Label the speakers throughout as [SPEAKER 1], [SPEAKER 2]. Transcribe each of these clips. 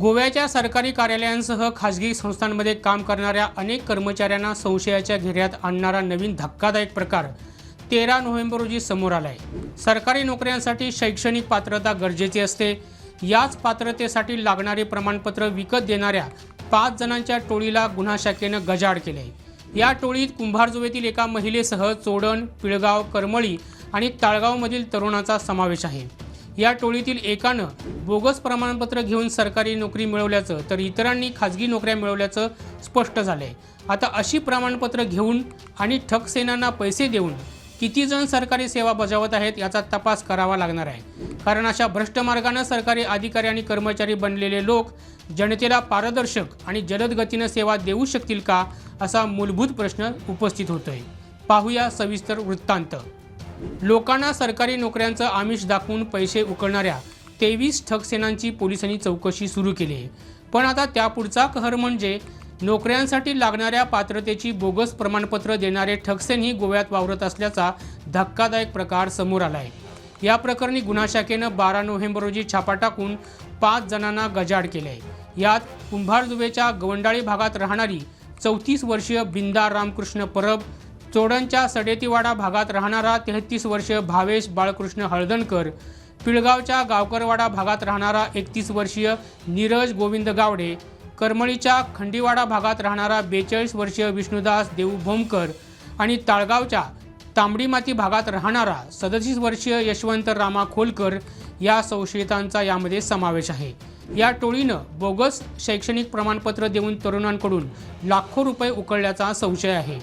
[SPEAKER 1] गोव्याच्या सरकारी कार्यालयांसह खाजगी संस्थांमध्ये काम करणाऱ्या अनेक कर्मचाऱ्यांना संशयाच्या घेऱ्यात आणणारा नवीन धक्कादायक प्रकार तेरा नोव्हेंबर रोजी समोर आलाय. सरकारी नोकऱ्यांसाठी शैक्षणिक पात्रता गरजेची असते. याच पात्रतेसाठी लागणारे प्रमाणपत्र विकत देणाऱ्या पाच जणांच्या टोळीला गुन्हा शाखेनं गजाड केले या टोळीत कुंभारजुवेतील एका महिलेसह चोडण पिळगाव करमळी आणि ताळगावमधील तरुणाचा समावेश आहे. या टोळीतील एकानं बोगस प्रमाणपत्र घेऊन सरकारी नोकरी मिळवल्याचं तर इतरांनी खाजगी नोकऱ्या मिळवल्याचं स्पष्ट झालंय. आता अशी प्रमाणपत्र घेऊन आणि ठकसेनांना पैसे देऊन किती जण सरकारी सेवा बजावत आहेत याचा तपास करावा लागणार आहे. कारण अशा भ्रष्ट मार्गानं सरकारी अधिकारी आणि कर्मचारी बनलेले लोक जनतेला पारदर्शक आणि जलद गतीनं सेवा देऊ शकतील का असा मूलभूत प्रश्न उपस्थित होतोय. पाहूया सविस्तर वृत्तांत. लोकांना सरकारी नोकऱ्यांचं आमिष दाखवून पैसे उकळणाऱ्या तेवीस ठगसेनांची पोलिसांनी चौकशी सुरू केली. आहे पण आता त्यापुढचा कहर म्हणजे नोकऱ्यांसाठी लागणाऱ्या पात्रतेची बोगस प्रमाणपत्र देणारे ठगसेनही गोव्यात वावरत असल्याचा धक्कादायक प्रकार समोर आला आहे या प्रकरणी गुन्हा शाखेनं बारा नोव्हेंबर रोजी छापा टाकून पाच जणांना गजाड केले आहे यात कुंभारजुवेच्या गवंडाळी भागात राहणारी चौतीस वर्षीय बिंदा रामकृष्ण परब चोडणच्या सडेतीवाडा भागात राहणारा तेहतीस वर्षीय भावेश बाळकृष्ण हळदणकर पिळगावच्या गावकरवाडा भागात राहणारा एकतीस वर्षीय नीरज गोविंद गावडे करमळीच्या खंडीवाडा भागात राहणारा बेचाळीस वर्षीय विष्णुदास देऊ भोमकर आणि ताळगावच्या तांबडी माती भागात राहणारा सदतीस वर्षीय यशवंत रामा खोलकर या संशयितांचा यामध्ये समावेश आहे. या टोळीनं बोगस शैक्षणिक प्रमाणपत्र देऊन तरुणांकडून लाखो रुपये उकळल्याचा संशय आहे.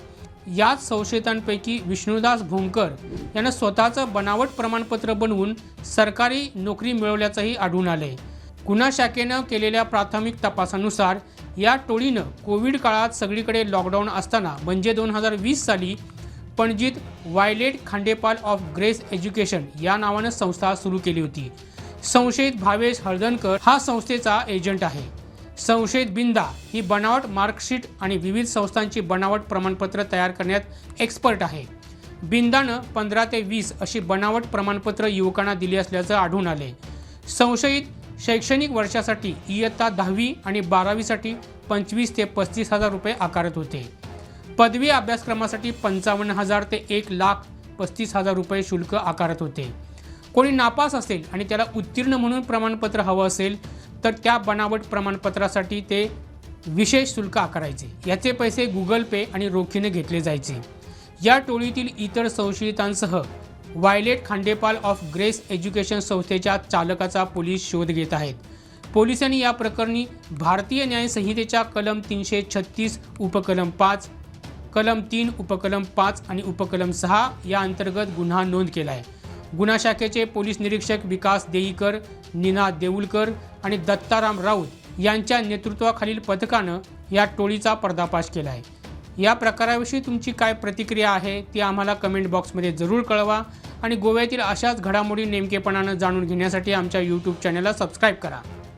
[SPEAKER 1] याच संशयितांपैकी विष्णुदास भोंकर यानं स्वतःचं बनावट प्रमाणपत्र बनवून सरकारी नोकरी मिळवल्याचंही आढळून आलंय. गुन्हा शाखेनं केलेल्या प्राथमिक तपासानुसार या टोळीनं कोविड काळात सगळीकडे लॉकडाऊन असताना म्हणजे दोन हजार वीस साली पणजीत Violet Khandepal of Grace Education या नावानं संस्था सुरू केली होती. संशयित भावेश हळदणकर हा संस्थेचा एजंट आहे. संशयित बिंदा ही बनावट मार्कशीट आणि विविध संस्थांची बनावट प्रमाणपत्र तयार करण्यात एक्सपर्ट आहे. बिंदानं पंधरा ते वीस अशी बनावट प्रमाणपत्र युवकांना दिली असल्याचं आढळून आले संशयित शैक्षणिक वर्षासाठी इयत्ता दहावी आणि बारावीसाठी पंचवीस ते पस्तीस हजार रुपये आकारत होते. पदवी अभ्यासक्रमासाठी पंचावन्न हजार ते एक लाख पस्तीस हजार रुपये शुल्क आकारत होते. कोणी नापास असेल आणि त्याला उत्तीर्ण म्हणून प्रमाणपत्र हवं असेल तर त्या बनावट प्रमाणपत्रासाठी ते विशेष शुल्क आकारायचे. याचे पैसे गुगल पे आणि रोखीने घेतले जायचे. या टोळीतील इतर संशयितांसह Violet Khandepal of Grace Education संस्थेच्या चालकाचा पोलीस शोध घेत आहेत. पोलिसांनी या प्रकरणी भारतीय न्यायसंहितेच्या कलम तीनशे छत्तीस उपकलम पाच कलम तीन उपकलम पाच आणि उपकलम सहा या अंतर्गत गुन्हा नोंद केला आहे गुन्हा शाखेचे पोलीस निरीक्षक विकास देईकर नीना देऊलकर आणि दत्ताराम राऊत यांच्या नेतृत्वाखालील पथकानं या टोळीचा पर्दाफाश केला आहे या प्रकाराविषयी तुमची काय प्रतिक्रिया आहे ती आम्हाला कमेंट बॉक्समध्ये जरूर कळवा आणि गोव्यातील अशाच घडामोडी नेमकेपणानं जाणून घेण्यासाठी आमच्या यूट्यूब चॅनलला सबस्क्राईब करा.